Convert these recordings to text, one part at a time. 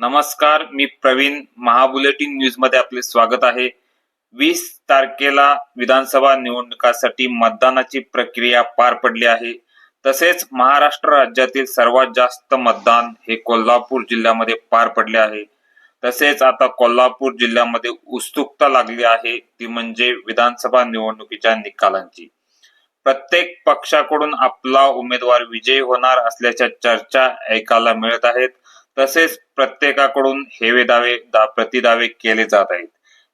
नमस्कार मी प्रवीण. महाबुलेटिन न्यूजमध्ये आपले स्वागत आहे. वीस तारखेला विधानसभा निवडणुकासाठी मतदानाची प्रक्रिया पार पडली आहे. तसेच महाराष्ट्र राज्यातील सर्वात जास्त मतदान हे कोल्हापूर जिल्ह्यामध्ये पार पडले आहे. तसेच आता कोल्हापूर जिल्ह्यामध्ये उत्सुकता लागली आहे ती म्हणजे विधानसभा निवडणुकीच्या निकालांची. प्रत्येक पक्षाकडून आपला उमेदवार विजयी होणार असल्याच्या चर्चा ऐकायला मिळत आहेत. तसेच प्रत्येकाकडून हेवे दावे दा प्रतिदावे केले जात आहेत.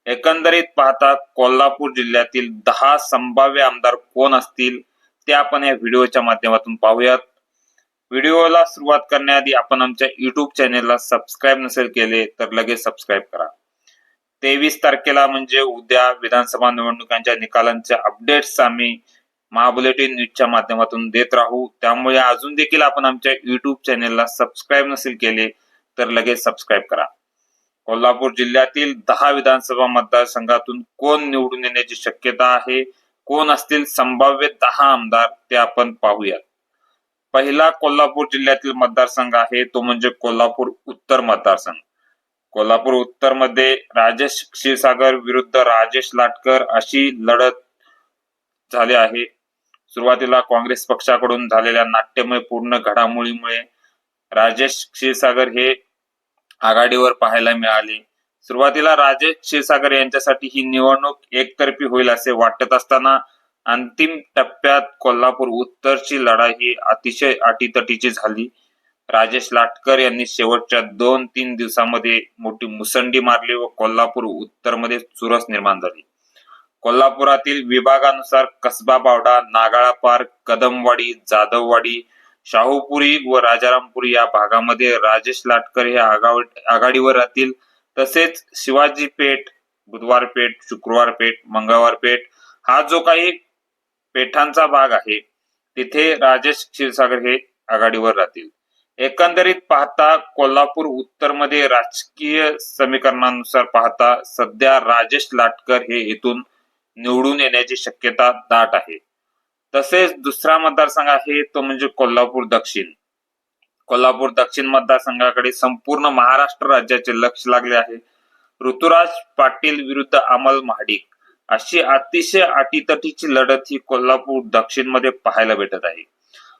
एकंदरीत पाहता कोल्हापूर जिल्ह्यातील दहा संभाव्य आमदार कोण असतील ते आपण या व्हिडिओच्या माध्यमातून पाहूयात. व्हिडिओला सुरुवात करण्याआधी आपण आमच्या युट्यूब चॅनेलला सबस्क्राईब नसेल केले तर लगेच सबस्क्राईब करा. तेवीस तारखेला म्हणजे उद्या विधानसभा निवडणुकांच्या निकालांच्या अपडेट्स आम्ही महाबुलेटिन न्यूजच्या माध्यमातून देत राहू. त्यामुळे अजून देखील आपण आमच्या युट्यूब चॅनेलला सबस्क्राईब नसेल केले तर लगेच सबस्क्राईब करा. कोल्हापूर जिल्ह्यातील दहा विधानसभा मतदारसंघातून कोण निवडून येण्याची शक्यता आहे? कोण असतील संभाव्य दहा आमदार? ते आपण पाहूयात. पहिला कोल्हापूर जिल्ह्यातील मतदारसंघ आहे तो म्हणजे कोल्हापूर उत्तर मतदारसंघ. कोल्हापूर उत्तरमध्ये राजेश क्षीरसागर विरुद्ध राजेश लाटकर अशी लढत झाली आहे. सुरुवातीला काँग्रेस पक्षाकडून झालेल्या नाट्यमय पूर्ण घडामोडीमुळे राजेश क्षीरसागर हे आघाडीवर पाहायला मिळाले. सुरुवातीला राजेश क्षीरसागर यांच्यासाठी ही निवडणूक एकतर्फी होईल असे वाटत असताना अंतिम टप्प्यात कोल्हापूर उत्तरची लढाई ही अतिशय अटीतटीची झाली. राजेश लाटकर यांनी शेवटच्या दोन तीन दिवसामध्ये मोठी मुसंडी मारली व कोल्हापूर उत्तरमध्ये चुरस निर्माण झाली. कोल्हापुरातील विभागानुसार कसबा बावडा नागाळा पार्क कदमवाडी जाधववाडी शाहूपुरी व राजारामपुरी या भागामध्ये राजेश लाटकर हे आघाडीवर राहतील तसेच शिवाजी पेठ बुधवार पेठ शुक्रवार पेठ मंगळवार पेठ हा जो काही पेठांचा भाग आहे तिथे राजेश क्षीरसागर हे आघाडीवर राहतील. एकंदरीत पाहता कोल्हापूर उत्तरमध्ये राजकीय समीकरणानुसार पाहता सध्या राजेश लाटकर हे इथून निवडून येण्याची शक्यता दाट आहे. तसेच दुसरा मतदारसंघ आहे तो म्हणजे कोल्हापूर दक्षिण. कोल्हापूर दक्षिण मतदारसंघाकडे संपूर्ण महाराष्ट्र राज्याचे लक्ष लागले आहे. ऋतुराज पाटील विरुद्ध अमल महाडिक अशी अतिशय अटीतटीची लढत ही कोल्हापूर दक्षिणमध्ये पाहायला भेटत आहे.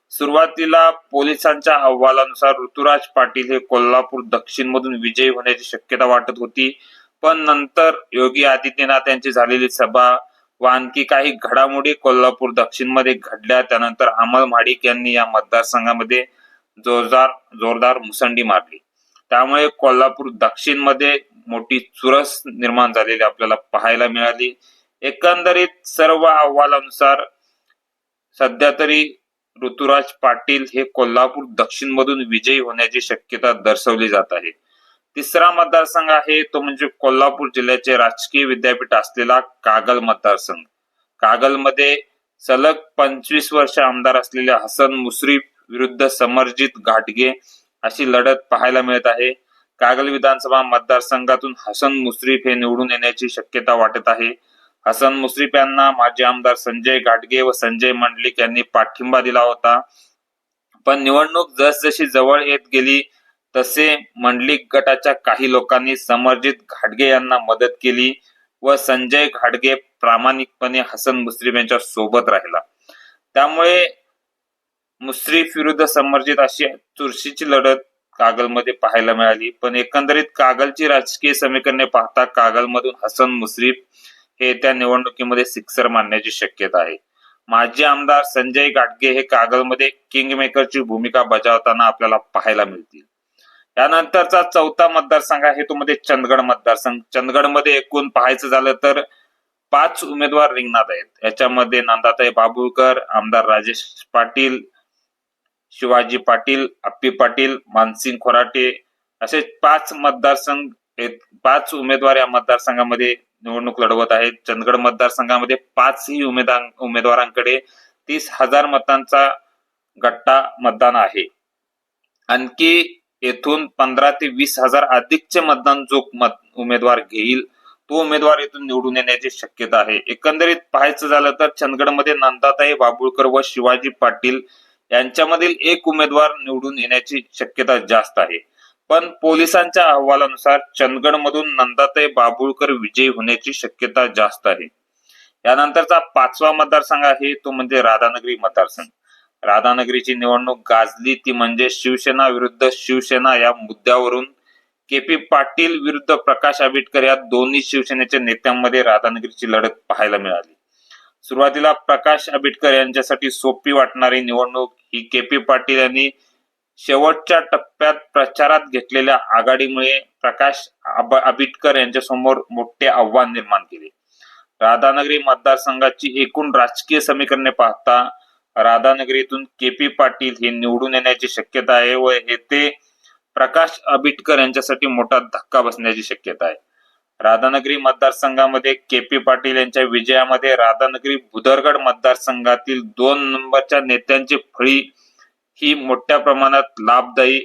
सुरुवातीला पोलिसांच्या अहवालानुसार ऋतुराज पाटील हे कोल्हापूर दक्षिण मधून विजयी होण्याची शक्यता वाटत होती. पण नंतर योगी आदित्यनाथ यांची झालेली सभा व आणखी काही घडामोडी कोल्हापूर दक्षिणमध्ये घडल्या. त्यानंतर अमल महाडिक यांनी या मतदारसंघामध्ये जोरदार जोरदार मुसंडी मारली. त्यामुळे कोल्हापूर दक्षिणमध्ये मोठी चुरस निर्माण झालेली आपल्याला पाहायला मिळाली. एकंदरीत सर्व अहवालानुसार सध्या तरी ऋतुराज पाटील हे कोल्हापूर दक्षिण मधून विजयी होण्याची शक्यता दर्शवली जात आहे. तिसरा मतदारसंघ आहे तो म्हणजे कोल्हापूर जिल्ह्याचे राजकीय विद्यापीठ असलेला कागल मतदारसंघ. कागलमध्ये सलग पंचवीस वर्ष आमदार असलेले हसन मुश्रीफ विरुद्ध समरजित घाटगे अशी लढत पाहायला मिळत आहे. कागल विधानसभा मतदारसंघातून हसन मुश्रीफ हे निवडून येण्याची शक्यता वाटत आहे. हसन मुश्रीफ यांना माजी आमदार संजय घाटगे व संजय मंडलिक यांनी पाठिंबा दिला होता. पण निवडणूक जसजशी जवळ येत गेली तसे मंडलिक गटाच्या काही लोकांनी समर्जित घाटगे यांना मदत केली व संजय घाटगे प्रामाणिकपणे हसन मुश्रीफ यांच्या सोबत राहिला. त्यामुळे मुश्रीफ विरुद्ध समर्जित अशी चुरशीची लढत कागलमध्ये पाहायला मिळाली. पण एकंदरीत कागलची राजकीय समीकरणे पाहता कागलमधून हसन मुश्रीफ हे त्या निवडणुकीमध्ये सिक्सर मानण्याची शक्यता आहे. माजी आमदार संजय गाडगे हे कागलमध्ये किंग मेकरची भूमिका बजावताना आपल्याला पाहायला मिळतील. त्यानंतरचा चौथा मतदारसंघ आहे तो मध्ये चंदगड मतदारसंघ. चंदगडमध्ये एकूण पाहायचं झालं तर पाच उमेदवार रिंगणात आहेत. याच्यामध्ये नंदाताई बाबुळकर आमदार राजेश पाटील शिवाजी पाटील अप्पी पाटील मानसिंग खोराटे असे पाच मतदारसंघ आहेत. पाच उमेदवार या मतदारसंघामध्ये निवडणूक लढवत आहेत. चंदगड मतदारसंघामध्ये पाचही उमेदवार उमेदवारांकडे तीस हजार मतांचा गट्टा मतदान आहे. आणखी येथून पंधरा ते वीस हजार अधिकचे मतदान जो मत उमेदवार घेईल. तो उमेदवार येथून निवडून येण्याची शक्यता आहे. एकंदरीत पाहायचं झालं तर चंदगडमध्ये नंदाताई बाबुळकर व शिवाजी पाटील यांच्यामधील एक उमेदवार निवडून येण्याची शक्यता जास्त आहे. पण पोलिसांच्या अहवालानुसार चंदगडमधून नंदाताई बाबुळकर विजयी होण्याची शक्यता जास्त आहे. यानंतरचा पाचवा मतदारसंघ आहे तो म्हणजे राधानगरी मतदारसंघ. राधानगरीची निवडणूक गाजली ती म्हणजे शिवसेना विरुद्ध शिवसेना या मुद्द्यावरून. के पी पाटील विरुद्ध प्रकाश आंबेडकर या दोन्ही शिवसेनेच्या नेत्यांमध्ये राधानगरीची लढत पाहायला मिळाली. सुरुवातीला प्रकाश आंबेडकर यांच्यासाठी सोपी वाटणारी निवडणूक ही के पी पाटील यांनी शेवटच्या टप्प्यात प्रचारात घेतलेल्या आघाडीमुळे प्रकाश आंबेडकर यांच्यासमोर मोठे आव्हान निर्माण केले. राधानगरी मतदारसंघाची एकूण राजकीय समीकरणे पाहता राधानगरीतून के पी पाटील हे निवडून येण्याची शक्यता आहे व हे ते प्रकाश आबिटकर यांच्यासाठी मोठा धक्का बसण्याची शक्यता आहे. राधानगरी मतदारसंघामध्ये के पी पाटील यांच्या विजयामध्ये राधानगरी बुदरगड मतदारसंघातील दोन नंबरच्या नेत्यांची फळी ही मोठ्या प्रमाणात लाभदायी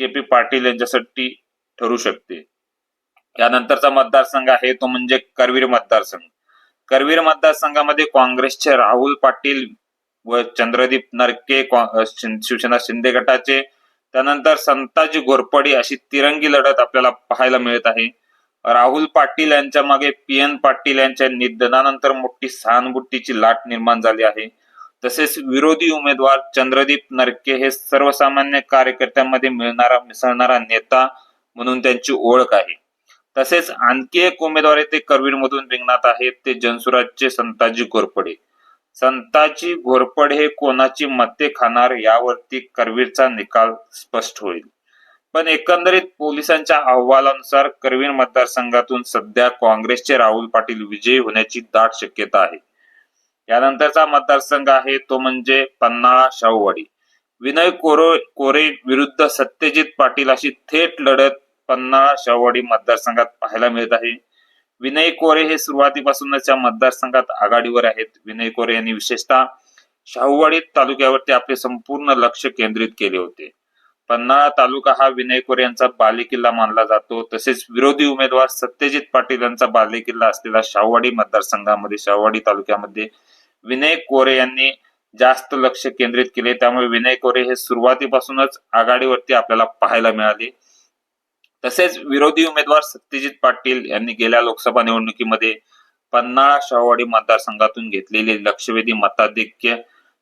के पी पाटील यांच्यासाठी ठरू शकते. यानंतरचा मतदारसंघ आहे तो म्हणजे करवीर मतदारसंघ. करवीर मतदारसंघामध्ये काँग्रेसचे राहुल पाटील व चंद्रदीप नरके शिवसेना शिंदे गटाचे. त्यानंतर संताजी घोरपडे अशी तिरंगी लढत आपल्याला पाहायला मिळत आहे. राहुल पाटील यांच्या मागे पी एन पाटील यांच्या निधनानंतर मोठी सहानुभूतीची लाट निर्माण झाली आहे. तसेच विरोधी उमेदवार चंद्रदीप नरके हे सर्वसामान्य कार्यकर्त्यांमध्ये मिळणारा मिसळणारा नेता म्हणून त्यांची ओळख आहे. तसेच आणखी एक उमेदवार ते करवीर मधून रिंगणात आहेत ते जनसुराजचे संताजी घोरपडे. संतांची घोरपड हे कोणाची मते खाणार यावरती करवीरचा निकाल स्पष्ट होईल. पण एकंदरीत पोलिसांच्या अहवालानुसार करवीर मतदारसंघातून सध्या काँग्रेसचे राहुल पाटील विजयी होण्याची दाट शक्यता आहे. यानंतरचा मतदारसंघ आहे तो म्हणजे पन्हाळा शाहूवाडी. विनय कोरो कोरे विरुद्ध सत्यजित पाटील अशी थेट लढत पन्हाळा शाहूवाडी मतदारसंघात पाहायला मिळत आहे. विनय कोरे हे सुरुवातीपासूनच या मतदारसंघात आघाडीवर आहेत. विनय कोरे यांनी विशेषतः शाहूवाडी तालुक्यावरती आपले संपूर्ण लक्ष केंद्रित केले होते. पन्हाळा तालुका हा विनय कोरे यांचा बालेकिल्ला मानला जातो. तसेच विरोधी उमेदवार सत्यजित पाटील यांचा बालेकिल्ला असलेला शाहूवाडी मतदारसंघामध्ये शाहवाडी तालुक्यामध्ये विनय कोरे यांनी जास्त लक्ष केंद्रित केले. त्यामुळे विनय कोरे हे सुरुवातीपासूनच आघाडीवरती आपल्याला पाहायला मिळाले. तसेच विरोधी उमेदवार सत्यजित पाटील यांनी गेल्या लोकसभा निवडणुकीमध्ये पन्हाळा शाहूवाडी मतदारसंघातून घेतलेले लक्षवेधी मताधिक्य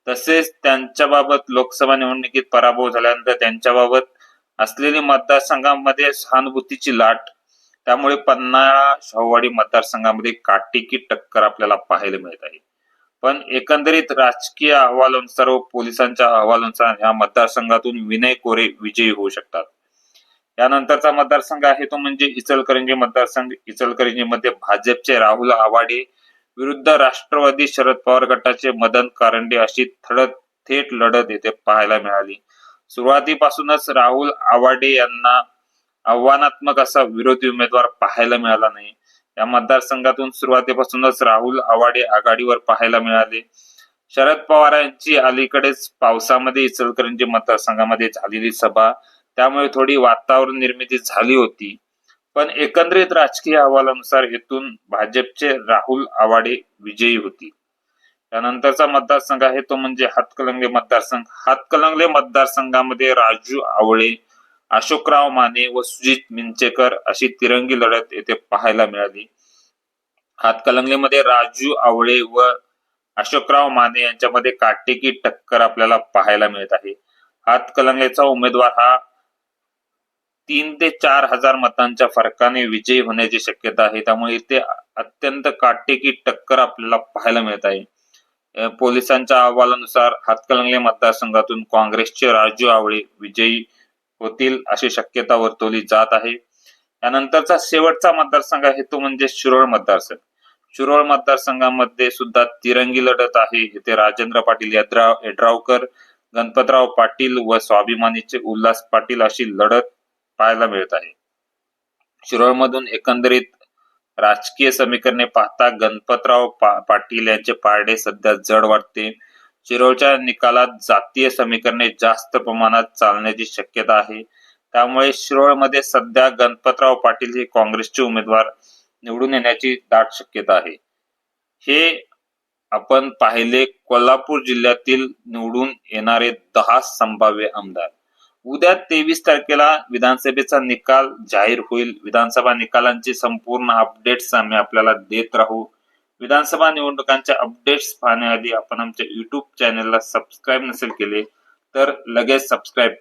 तसेच त्यांच्याबाबत लोकसभा निवडणुकीत पराभव झाल्यानंतर त्यांच्याबाबत असलेली मतदारसंघामध्ये सहानुभूतीची लाट त्यामुळे पन्हाळा शाहूवाडी मतदारसंघामध्ये काटेकी टक्कर आपल्याला पाहायला मिळत आहे. पण एकंदरीत राजकीय अहवालानुसार व पोलिसांच्या अहवालानुसार या मतदारसंघातून विनय कोरे विजयी होऊ शकतात. त्यानंतरचा मतदारसंघ आहे तो म्हणजे इचलकरंजी मतदारसंघ. इचलकरंजीमध्ये भाजपचे राहुल आवाडे विरुद्ध राष्ट्रवादी शरद पवार गटाचे मदन कारंडे अशी थडत थेट लढत येथे पाहायला मिळाली. सुरुवातीपासूनच राहुल आवाडे यांना आव्हानात्मक असा विरोधी उमेदवार पाहायला मिळाला नाही. या मतदारसंघातून सुरुवातीपासूनच राहुल आवाडे आघाडीवर पाहायला मिळाले. शरद पवार यांची अलीकडेच पावसामध्ये इचलकरंजी मतदारसंघामध्ये झालेली सभा त्यामुळे थोडी वातावरण निर्मिती झाली होती. पण एकंदरीत राजकीय अहवालानुसार येथून भाजपचे राहुल आवाडे विजयी होती. त्यानंतरचा मतदारसंघ आहे तो म्हणजे हातकलंगले मतदारसंघ. हातकलंगले मतदारसंघामध्ये राजू आवळे अशोकराव माने व सुजित मिंचेकर अशी तिरंगी लढत येथे पाहायला मिळाली. हातकलंगलेमध्ये राजू आवळे व अशोकराव माने यांच्यामध्ये काटेकी टक्कर आपल्याला पाहायला मिळत आहे. हातकलंगलेचा उमेदवार हा तीन ते चार हजार मतांच्या फरकाने विजयी होण्याची शक्यता आहे. त्यामुळे इथे अत्यंत काटेकी टक्कर आपल्याला पाहायला मिळत आहे. पोलिसांच्या अहवालानुसार हातकलंगले मतदारसंघातून काँग्रेसचे राजू आवळे विजयी होतील अशी शक्यता वर्तवली जात आहे. यानंतरचा शेवटचा मतदारसंघ आहे तो म्हणजे शिरोळ मतदारसंघ. शिरोळ मतदारसंघामध्ये सुद्धा तिरंगी लढत आहे. इथे राजेंद्र पाटील यद्राव यड्रावकर गणपतराव पाटील व स्वाभिमानीचे उल्हास पाटील अशी लढत पाहायला मिळत आहे. शिरोळमधून एकंदरीत राजकीय समीकरणे पाहता गणपतराव पा- पाटील यांचे पारडे सध्या जड वाटते. शिरोळच्या निकालात जातीय समीकरणे जास्त प्रमाणात चालण्याची शक्यता आहे. त्यामुळे शिरोळमध्ये सध्या गणपतराव पाटील हे काँग्रेसचे उमेदवार निवडून येण्याची दाट शक्यता आहे. हे आपण पाहिले कोल्हापूर जिल्ह्यातील निवडून येणारे दहा संभाव्य आमदार. उद्या तेवीस तारखेला विधानसभेचा निकाल जाहीर होईल. विधानसभा निकालांचे संपूर्ण अपडेट्स आम्ही आपल्याला देत राहू. विधानसभा निवडणुकांच्या अपडेट्स पाहण्याआधी आपण आमच्या युट्यूब चॅनेलला सबस्क्राईब नसेल केले तर लगेच सबस्क्राईब